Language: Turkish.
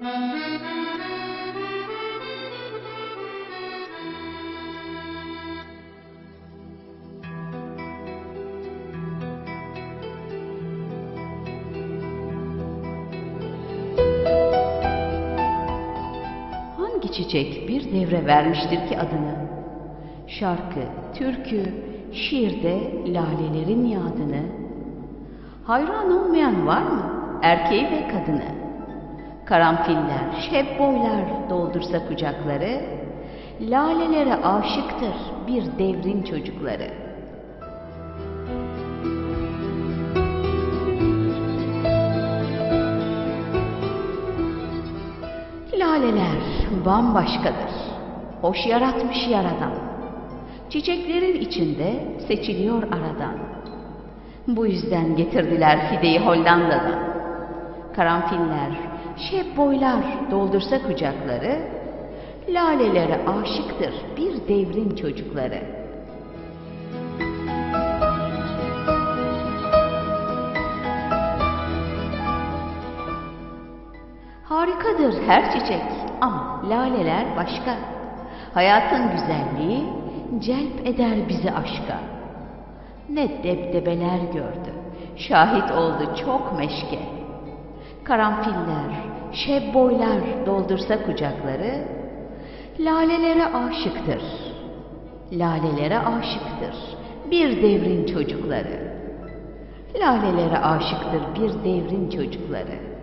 Hangi çiçek bir devre vermiştir ki adını? Şarkı, türkü, şiirde lalelerin yadını. Hayran olmayan var mı? Erkeği ve kadını. Karanfiller, şeb boylar doldursa kucakları, lalelere aşıktır bir devrin çocukları. Laleler bambaşkadır. Hoş yaratmış yaradan. Çiçeklerin içinde seçiliyor aradan. Bu yüzden getirdiler fideyi Hollanda'dan. Karanfiller, şeb boylar doldursa kucakları, lalelere aşıktır bir devrin çocukları. Harikadır her çiçek ama laleler başka. Hayatın güzelliği celp eder bizi aşka. Ne debdebeler gördü, şahit oldu çok meşke. Karanfiller, şeb boylar doldursa kucakları, lalelere aşıktır. Lalelere aşıktır bir devrin çocukları. Lalelere aşıktır bir devrin çocukları.